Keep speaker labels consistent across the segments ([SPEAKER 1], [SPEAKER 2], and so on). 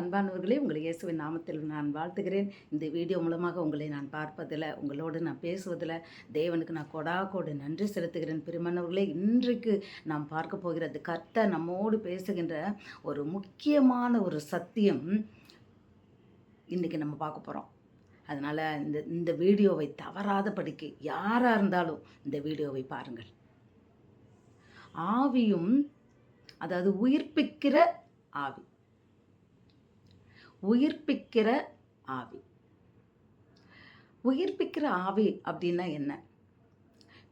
[SPEAKER 1] அன்பானவர்களே உங்களை இயேசுவின் நாமத்தில் நான் வாழ்த்துகிறேன். இந்த வீடியோ மூலமாக உங்களை நான் பார்ப்பதில் உங்களோடு நான் பேசுவதில் தேவனுக்கு நான் கொடா கோடு நன்றி செலுத்துகிறேன். பெருமானவர்களே இன்றைக்கு நாம் பார்க்க போகிறது கர்த்த நம்மோடு பேசுகின்ற ஒரு முக்கியமான ஒரு சத்தியம் இன்றைக்கி நம்ம பார்க்க போகிறோம் அதனால் இந்த இந்த வீடியோவை தவறாத படிக்க யாராக இருந்தாலும் இந்த வீடியோவை பாருங்கள். ஆவியும் அதாவது உயிர்ப்பிக்கிற ஆவி. உயிர்ப்பிக்கிற ஆவி. உயிர்ப்பிக்கிற ஆவி அப்படின்னா என்ன?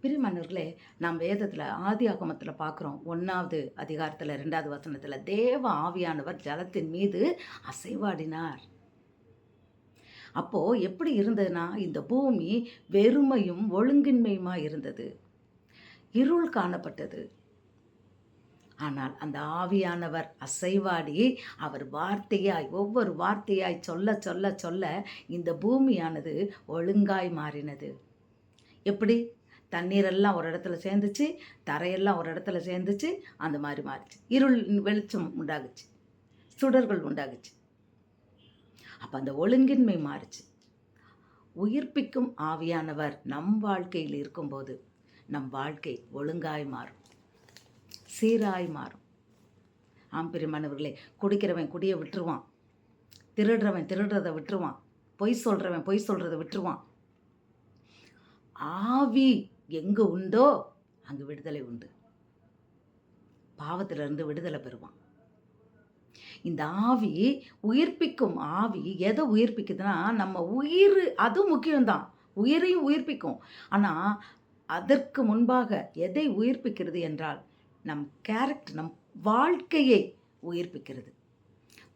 [SPEAKER 1] பிரிமன்னர்களே நாம் வேதத்தில் ஆதி ஆகமத்தில் பார்க்குறோம் ஒன்றாவது அதிகாரத்தில் ரெண்டாவது வசனத்தில் தேவ ஆவியானவர் ஜலத்தின் மீது அசைவாடினார். அப்போது எப்படி இருந்ததுன்னா இந்த பூமி வெறுமையும் ஒழுங்கின்மையுமாக இருந்தது. இருள் காணப்பட்டது. ஆனால் அந்த ஆவியானவர் அசைவாடி அவர் வார்த்தையாய் ஒவ்வொரு வார்த்தையாய் சொல்ல சொல்ல சொல்ல இந்த பூமியானது ஒழுங்காய் மாறினது. எப்படி? தண்ணீரெல்லாம் ஒரு இடத்துல சேர்ந்துச்சு தரையெல்லாம் ஒரு இடத்துல சேர்ந்துச்சு அந்த மாதிரி மாறிச்சு. இருள் வெளிச்சம் உண்டாகுச்சு சுடர்கள் உண்டாகுச்சு. அப்போ அந்த ஒழுங்கின்மை மாறுச்சு. உயிர்ப்பிக்கும் ஆவியானவர் நம் வாழ்க்கையில் இருக்கும்போது நம் வாழ்க்கை ஒழுங்காய் மாறும். சீராய் மாறும். ஆம் குடிக்கிறவன் குடியை விட்டுருவான். திருடுறவன் திருடுறதை விட்டுருவான். பொய் சொல்கிறவன் பொய் சொல்கிறத விட்டுருவான். ஆவி எங்கே உண்டோ அங்கே விடுதலை உண்டு. பாவத்திலிருந்து விடுதலை பெறுவான். இந்த ஆவி உயிர்ப்பிக்கும் ஆவி எதை உயிர்ப்பிக்குதுன்னா நம்ம உயிர் அதுவும் முக்கியம்தான். உயிரையும் உயிர்ப்பிக்கும். ஆனால் அதற்கு முன்பாக எதை உயிர்ப்பிக்கிறது என்றால் நம் கேரக்டர் நம் வாழ்க்கையை உயிர்ப்பிக்கிறது.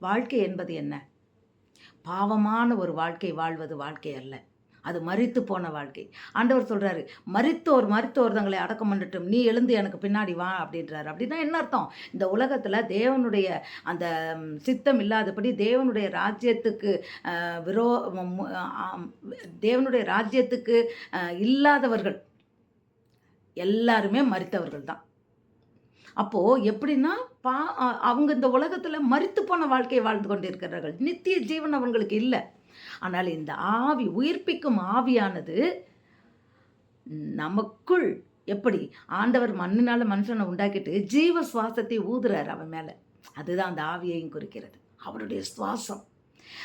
[SPEAKER 1] வாழ்க்கை என்பது என்ன? பாவமான ஒரு வாழ்க்கை வாழ்வது வாழ்க்கை அல்ல. அது மறித்து போன வாழ்க்கை. ஆண்டவர் சொல்கிறாரு மறித்தோர் மறித்தோர் தங்களை அடக்கம் பண்ணட்டும். நீ எழுந்து எனக்கு பின்னாடி வா அப்படின்றாரு. அப்படின்னா என்ன அர்த்தம்? இந்த உலகத்தில் தேவனுடைய அந்த சித்தம் இல்லாதபடி தேவனுடைய ராஜ்யத்துக்கு விரோ தேவனுடைய ராஜ்யத்துக்கு இல்லாதவர்கள் எல்லாருமே மறித்தவர்கள் தான். அப்போது எப்படின்னா பா அவங்க இந்த உலகத்தில் மறித்து போன வாழ்க்கையை வாழ்ந்து கொண்டிருக்கிறார்கள். நித்திய ஜீவன் அவங்களுக்கு இல்லை. ஆனால் இந்த ஆவி உயிர்ப்பிக்கும் ஆவியானது நமக்குள் எப்படி ஆண்டவர் மண்ணினால் மனுஷனை உண்டாக்கிட்டு ஜீவ சுவாசத்தை ஊதுறார் அவன் மேலே. அதுதான் அந்த ஆவியையும் குறிக்கிறது. அவருடைய சுவாசம்.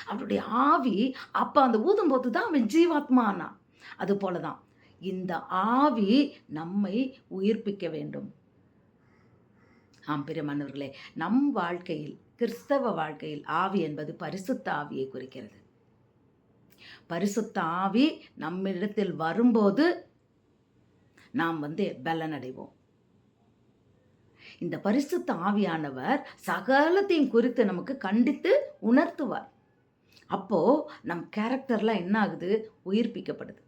[SPEAKER 1] அவருடைய ஆவி அப்போ அந்த ஊதும்போது தான் அவன் ஜீவாத்மா ஆனான் அது போல தான் இந்த ஆவி நம்மை உயிர்ப்பிக்க வேண்டும். ஆம் பிரியமானவர்களே நம் வாழ்க்கையில் கிறிஸ்தவ வாழ்க்கையில் ஆவி என்பது பரிசுத்த ஆவியை குறிக்கிறது. பரிசுத்த ஆவி நம்மிடத்தில் வரும்போது நாம் வந்து பலனடைவோம். இந்த பரிசுத்த ஆவியானவர் சகலத்தையும் குறித்து நமக்கு கண்டித்து உணர்த்துவார். அப்போ நம் கேரக்டர்லாம் என்ன ஆகுது உயிர்ப்பிக்கப்படுது.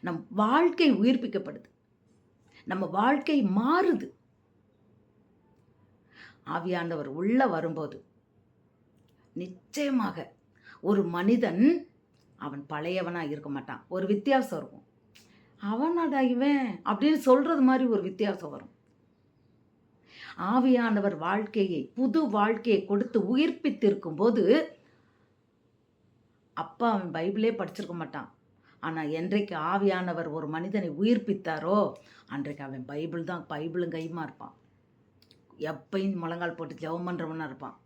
[SPEAKER 1] நம் வாழ்க்கை உயிர்ப்பிக்கப்படுது. நம்ம வாழ்க்கை மாறுது. ஆவியானவர் உள்ள வரும்போது நிச்சயமாக ஒரு மனிதன் அவன் பழையவனாக இருக்க மாட்டான். ஒரு வித்தியாசம் இருக்கும். அவனாடா இவன் அப்படின்னு சொல்கிறது மாதிரி ஒரு வித்தியாசம் வரும். ஆவியானவர் வாழ்க்கையை புது வாழ்க்கையை கொடுத்து உயிர்ப்பித்திருக்கும் போது அப்பா அவன் பைபிளே படிச்சிருக்க மாட்டான். ஆனால் என்றைக்கு ஆவியானவர் ஒரு மனிதனை உயிர்ப்பித்தாரோ அன்றைக்கு அவன் பைபிள் தான் பைபிளும் கைமா இருப்பான். எப்பையும் முழங்கால் போட்டு ஜெபம் பண்ணுறவனாக இருப்பான்.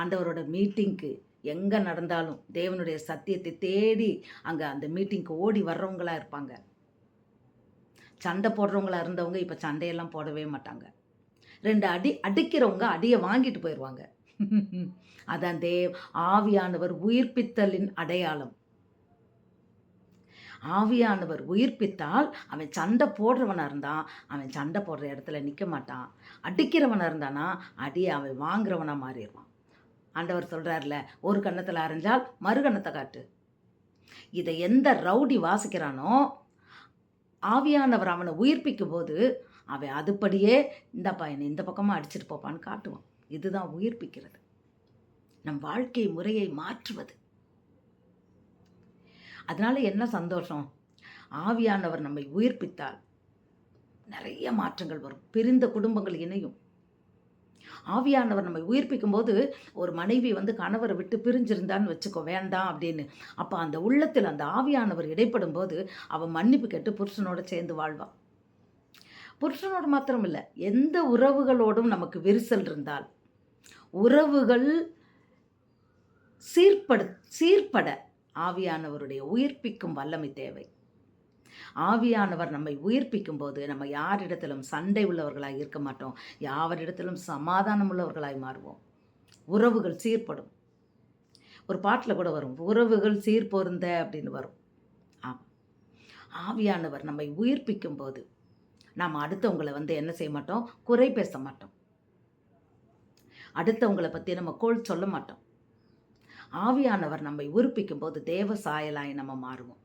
[SPEAKER 1] ஆண்டவரோட மீட்டிங்க்கு எங்கே நடந்தாலும் தேவனுடைய சத்தியத்தை தேடி அங்கே அந்த மீட்டிங்க்கு ஓடி வர்றவங்களாக இருப்பாங்க. சண்டை போடுறவங்களா இருந்தவங்க இப்போ சண்டையெல்லாம் போடவே மாட்டாங்க. ரெண்டு அடி அடிக்கிறவங்க அடியை வாங்கிட்டு போயிடுவாங்க அதான் தேவ் ஆவியானவர் உயிர்ப்பித்தலின் அடையாளம். ஆவியானவர் உயிர்ப்பித்தால் அவன் சண்டை போடுறவனாக இருந்தான் அவன் சண்டை போடுற இடத்துல நிற்க மாட்டான். அடிக்கிறவனாக இருந்தானா அடியை அவன் வாங்குறவனாக மாறிடுவான். ஆண்டவர் சொல்கிறார்ல ஒரு கன்னத்தில் அரைஞ்சால் மறு கன்னத்தை காட்டு. இதை எந்த ரவுடி வாசிக்கிறானோ ஆவியானவர் அவனை உயிர்ப்பிக்கும் போது அவன் அதுபடியே இந்த பையனை இந்த பக்கமாக அடிச்சிட்டு போப்பான்னு காட்டுவான். இதுதான் உயிர்ப்பிக்கிறது. நம் வாழ்க்கை முறையை மாற்றுவது. அதனால் என்ன சந்தோஷம்? ஆவியானவர் நம்மை உயிர்ப்பித்தால் நிறைய மாற்றங்கள் வரும். பிரிந்த குடும்பங்கள் இணையும். ஆவியானவர் நம்மை உயிர்ப்பிக்கும் போது ஒரு மனைவி வந்து கணவரை விட்டு பிரிஞ்சிருந்தான்னு வச்சுக்கோ வேண்டாம் அப்படின்னு. அப்போ அந்த உள்ளத்தில் அந்த ஆவியானவர் இடைப்படும் போது அவன் மன்னிப்பு கேட்டு புருஷனோட சேர்ந்து வாழ்வான். புருஷனோடு மாத்திரம் இல்லை எந்த உறவுகளோடும் நமக்கு விரிசல் இருந்தால் உறவுகள் சீர்பட சீர்பட ஆவியானவருடைய உயிர்ப்பிக்கும் வல்லமை தேவை. ஆவியானவர் நம்மை உயிர்ப்பிக்கும் போது நம்ம யாரிடத்திலும் சண்டை உள்ளவர்களாக இருக்க மாட்டோம். யாவரிடத்திலும் சமாதானம் உள்ளவர்களாய் மாறுவோம். உறவுகள் சீர்படும். ஒரு பாட்டில் கூட வரும் உறவுகள் சீர் பொருந்த அப்படின்னு வரும். ஆம். ஆவியானவர் நம்மை உயிர்ப்பிக்கும் போது நாம் அடுத்தவங்களை வந்து என்ன செய்ய மாட்டோம்? குறை பேச மாட்டோம். அடுத்தவங்களை பற்றி நம்ம கோள் சொல்ல மாட்டோம். ஆவியானவர் நம்மை உறுப்பிக்கும் போது தேவ சாயலாய் நம்ம மாறுவோம்.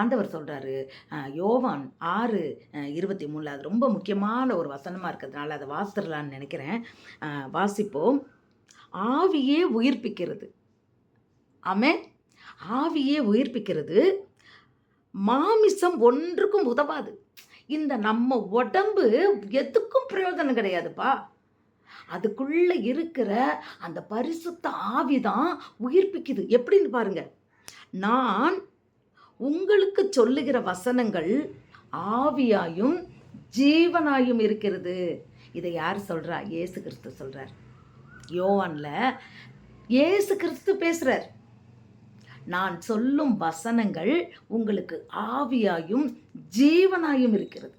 [SPEAKER 1] ஆண்டவர் சொல்கிறாரு யோவான் ஆறு இருபத்தி மூணில் அது ரொம்ப முக்கியமான ஒரு வசனமாக இருக்கிறதுனால அதை வாசிடலான்னு நினைக்கிறேன். வாசிப்போம். ஆவியே உயிர்ப்பிக்கிறது. ஆமே ஆவியே உயிர்ப்பிக்கிறது. மாமிசம் ஒன்றுக்கும் உதவாது. இந்த நம்ம உடம்பு எதுக்கும் பிரயோஜனம் கிடையாதுப்பா. அதுக்குள்ள இருக்கிற அந்த பரிசுத்த ஆவிதான் உயிர்ப்பிக்குது. எப்படின்னு பாருங்க. நான் உங்களுக்கு சொல்லுகிற வசனங்கள் ஆவியாயும் ஜீவனாயும் இருக்கிறது. இதை யார் சொல்றா? இயேசு கிறிஸ்து சொல்றார். யோவான்ல இயேசு கிறிஸ்து பேசுறார். நான் சொல்லும் வசனங்கள் உங்களுக்கு ஆவியாயும் ஜீவனாயும் இருக்கிறது.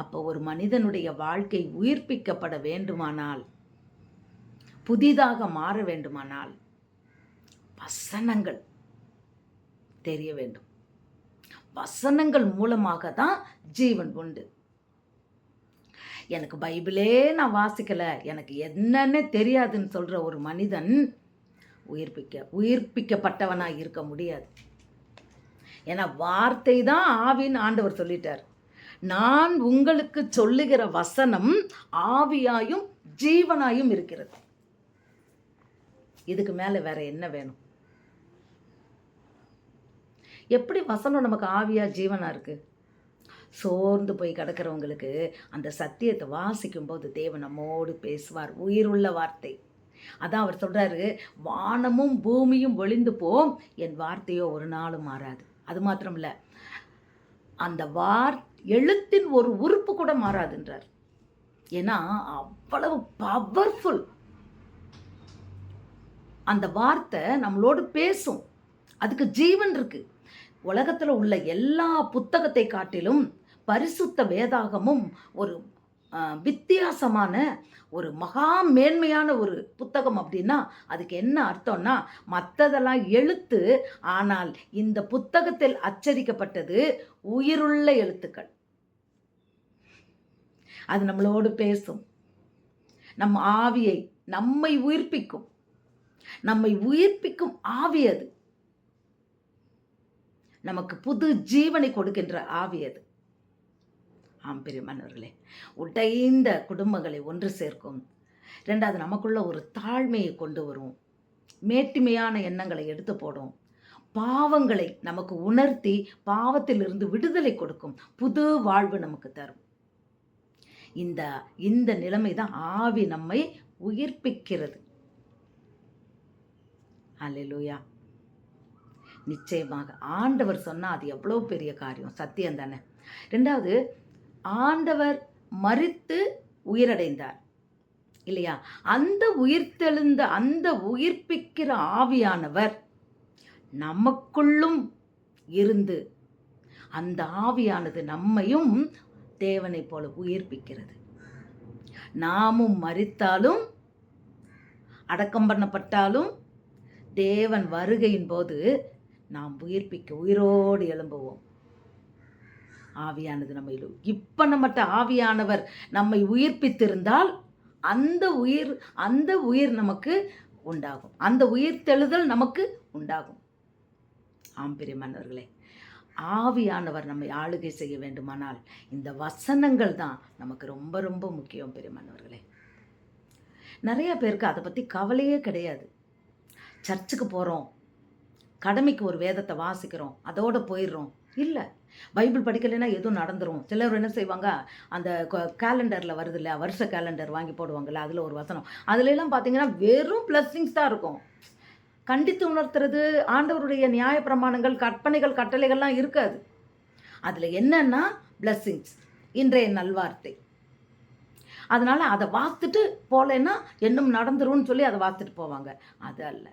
[SPEAKER 1] அப்போ ஒரு மனிதனுடைய வாழ்க்கை உயிர்ப்பிக்கப்பட வேண்டுமானால் புதிதாக மாற வேண்டுமானால் வசனங்கள் தெரிய வேண்டும். வசனங்கள் மூலமாக தான் ஜீவன் உண்டு. எனக்கு பைபிளே நான் வாசிக்கலை. எனக்கு என்னன்னு தெரியாதுன்னு சொல்கிற ஒரு மனிதன் உயிர்ப்பிக்க உயிர்ப்பிக்கப்பட்டவனாக இருக்க முடியாது. ஏன்னா வார்த்தை தான் ஆவின்னு ஆண்டவர் சொல்லிட்டார். நான் உங்களுக்கு சொல்லுகிற வசனம் ஆவியாயும் ஜீவனாயும் இருக்கிறது. இதுக்கு மேலே வேற என்ன வேணும்? எப்படி வசனம் நமக்கு ஆவியா ஜீவனா இருக்கு? சோர்ந்து போய் கிடக்கிறவங்களுக்கு அந்த சத்தியத்தை வாசிக்கும் போது தேவன் நம்மோடு பேசுவார். உயிருள்ள வார்த்தை. அதான் அவர் சொல்றாரு வானமும் பூமியும் ஒளிந்து போம் என் வார்த்தையோ ஒரு நாளும் மாறாது. அது மாத்திரம் இல்லை அந்த வார்த்தை எழுத்தின் ஒரு உறுப்பு கூட மாறாதுன்றார். ஏன்னா அவ்வளவு பவர்ஃபுல் அந்த வார்த்தை நம்மளோடு பேசும். அதுக்கு ஜீவன் இருக்கு. உலகத்தில் உள்ள எல்லா புத்தகத்தை காட்டிலும் பரிசுத்த வேதாகமும் ஒரு வித்தியாசமான ஒரு மகா மேன்மையான ஒரு புத்தகம் அப்படின்னா அதுக்கு என்ன அர்த்தம்னா மற்றதெல்லாம் எழுத்து ஆனால் இந்த புத்தகத்தில் அச்சடிக்கப்பட்டது உயிருள்ள எழுத்துக்கள். அது நம்மளோடு பேசும். நம் ஆவியை நம்மை உயிர்ப்பிக்கும். நம்மை உயிர்ப்பிக்கும் ஆவி அது. நமக்கு புது ஜீவனை கொடுக்கின்ற ஆவி அது. ஆம் பிரியமானவர்களே. உடைந்த குடும்பங்களை ஒன்று சேர்க்கும். ரெண்டாவது நமக்குள்ள ஒரு தாழ்மையை கொண்டு வரும். மேட்டிமையான எண்ணங்களை எடுத்து போடும். பாவங்களை நமக்கு உணர்த்தி பாவத்திலிருந்து விடுதலை கொடுக்கும் புது வாழ்வு நமக்கு தரும். இந்த இந்த நிலைமை தான் ஆவி நம்மை உயிர்ப்பிக்கிறது. அல்லேலூயா. நிச்சயமாக ஆண்டவர் சொன்னால் அது எவ்வளோ பெரிய காரியம். சத்தியம் தானே. ரெண்டாவது ஆண்டவர் மறித்து உயிரடைந்தார். இல்லையா? அந்த உயிர்த்தெழுந்த அந்த உயிர்ப்பிக்கிற ஆவியானவர் நமக்குள்ளும் இருந்து அந்த ஆவியானது நம்மையும் தேவனைப் போல உயிர்ப்பிக்கிறது. நாமும் மறித்தாலும் அடக்கம் பண்ணப்பட்டாலும் தேவன் வருகையின் போது நாம் உயிர்ப்பிக்க உயிரோடு எழும்புவோம். ஆவியானது நம்மை இப்போ நம்மகிட்ட ஆவியானவர் நம்மை உயிர்ப்பித்திருந்தால் அந்த உயிர் அந்த உயிர் நமக்கு உண்டாகும். அந்த உயிர் தெழுதல் நமக்கு உண்டாகும். ஆம் பிரியமானவர்களே ஆவியானவர் நம்மை ஆளுகை செய்ய வேண்டுமானால் இந்த வசனங்கள் தான் நமக்கு ரொம்ப ரொம்ப முக்கியம் பெரியமானவர்களே. நிறைய பேருக்கு அதை பற்றி கவலையே கிடையாது. சர்ச்சுக்கு போகிறோம் கடமைக்கு ஒரு வேதத்தை வாசிக்கிறோம் அதோடு போயிடுறோம். இல்லை. பைபிள் படிக்கலைன்னா எதுவும் நடந்துரும். சிலர் என்ன செய்வாங்க அந்த கேலண்டரில் வருது இல்லை வருஷ கேலண்டர் வாங்கி போடுவாங்கல்ல அதில் ஒரு வசனம். அதுலலாம் பார்த்தீங்கன்னா வெறும் பிளஸ்ஸிங்ஸ் தான் இருக்கும். கண்டித்து உணர்த்துறது ஆண்டவருடைய நியாய பிரமாணங்கள் கற்பனைகள் கட்டளைகள்லாம் இருக்காது. அதில் என்னன்னா பிளஸ்ஸிங்ஸ் இன்றைய நல்வார்த்தை. அதனால் அதை வாத்துட்டு போகலைன்னா என்னும் நடந்துரும்னு சொல்லி அதை வாத்துட்டு போவாங்க. அது அல்ல.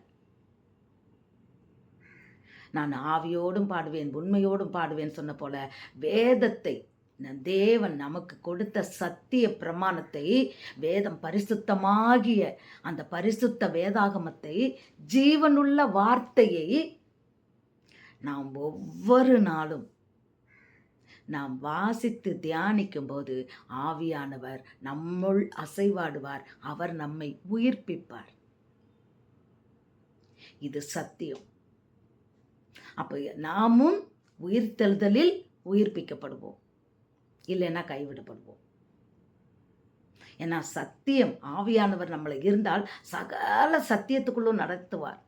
[SPEAKER 1] நான் ஆவியோடும் பாடுவேன் உண்மையோடும் பாடுவேன் சொன்ன போல வேதத்தை தேவன் நமக்கு கொடுத்த சத்திய பிரமாணத்தை வேதம் பரிசுத்தமாகிய அந்த பரிசுத்த வேதாகமத்தை ஜீவனுள்ள வார்த்தையை நாம் ஒவ்வொரு நாளும் நாம் வாசித்து தியானிக்கும் போது ஆவியானவர் நம்முள் அசைவாடுவார் அவர் நம்மை உயிர்ப்பிப்பார். இது சத்தியம். அப்போ நாமும் உயிர்த்தெழுதலில் உயிர்ப்பிக்கப்படுவோம். இல்லைன்னா கைவிடப்படுவோம். ஏன்னா சத்தியம் ஆவியானவர் நம்மளை இருந்தால் சகல சத்தியத்துக்குள்ளும் நடத்துவார்.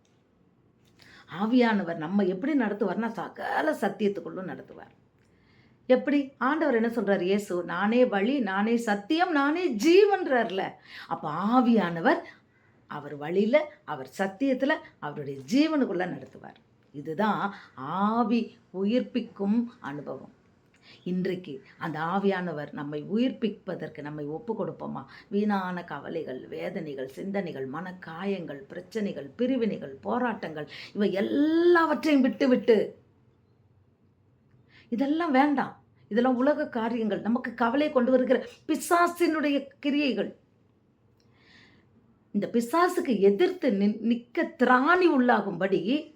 [SPEAKER 1] ஆவியானவர் நம்ம எப்படி நடத்துவார்னா சகல சத்தியத்துக்குள்ளும் நடத்துவார். எப்படி? ஆண்டவர் என்ன சொல்கிறார் இயேசு நானே வழி நானே சத்தியம் நானே ஜீவன்றார்ல. அப்போ ஆவியானவர் அவர் வழியில் அவர் சத்தியத்தில் அவருடைய ஜீவனுக்குள்ளே நடத்துவார். இதுதான் ஆவி உயிர்ப்பிக்கும் அனுபவம். இன்றைக்கு அந்த ஆவியானவர் நம்மை உயிர்ப்பிப்பதற்கு நம்மை ஒப்பு கொடுப்போமா? வீணான கவலைகள் வேதனைகள் சிந்தனைகள் மனக்காயங்கள் பிரச்சனைகள் பிரிவினைகள் போராட்டங்கள் இவை எல்லாவற்றையும் விட்டு விட்டு இதெல்லாம் வேண்டாம். இதெல்லாம் உலக காரியங்கள். நமக்கு கவலை கொண்டு வருகிற பிசாசினுடைய கிரியைகள். இந்த பிசாசுக்கு எதிர்த்து நின்- நிற்க திராணி உள்ளாகும்படி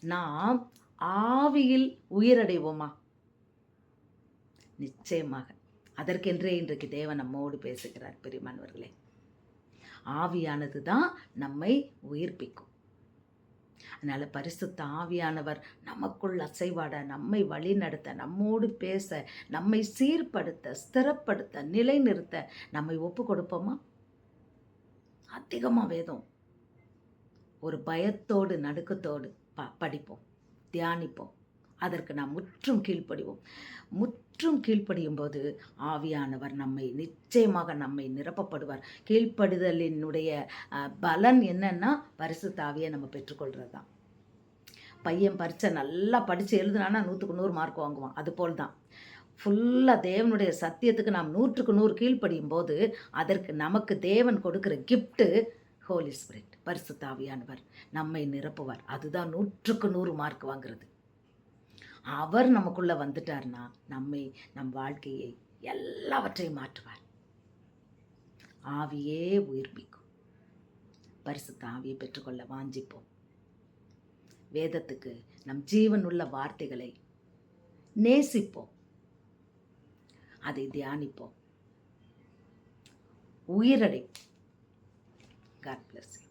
[SPEAKER 1] நாம் ஆவியில் உயிரடைவோமா? நிச்சயமாக. அதற்கென்றே இன்றைக்கு தேவன் நம்மோடு பேசுகிறார் பெரியமானவர்களே. ஆவியானது தான் நம்மை உயிர்ப்பிக்கும். அதனால் பரிசுத்த ஆவியானவர் நமக்குள் அசைவாட நம்மை வழிநடத்த நம்மோடு பேச நம்மை சீர்படுத்த ஸ்திரப்படுத்த நிலைநிறுத்த நம்மை ஒப்பு கொடுப்போமா அதிகமாக வேதம். ஒரு பயத்தோடு நடுக்கத்தோடு ப படிப்போம் தியானிப்போம். அதற்கு நாம் முற்றும் கீழ்ப்படிவோம். முற்றும் கீழ்ப்படியும் போது ஆவியானவர் நம்மை நிச்சயமாக நம்மை நிரப்பப்படுவார். கீழ்ப்படுதலினுடைய பலன் என்னன்னா பரிசு தாவியை நம்ம பெற்றுக்கொள்கிறது தான் பையன் பரீட்சை நல்லா படித்து எழுதுனானா நூற்றுக்கு நூறு மார்க் வாங்குவான். அது போல் தான் ஃபுல்லாக தேவனுடைய சத்தியத்துக்கு நாம் நூற்றுக்கு நூறு கீழ்ப்படியும் போது அதற்கு நமக்கு தேவன் கொடுக்குற கிஃப்ட்டு ஹோலி ஸ்பிரிட் பரிசு தாவியானவர் நம்மை நிரப்புவார். அதுதான் நூற்றுக்கு நூறு மார்க் வாங்குறது. அவர் நமக்குள்ளே வந்துட்டார்னா நம்மை நம் வாழ்க்கையை எல்லாவற்றையும் மாற்றுவார். ஆவியே உயிர்ப்பிக்கும். பரிசுத்த ஆவியை பெற்றுக்கொள்ள வாஞ்சிப்போம். வேதத்துக்கு நம் ஜீவனுள்ள வார்த்தைகளை நேசிப்போம். அதை தியானிப்போம். உயிரடை. God plus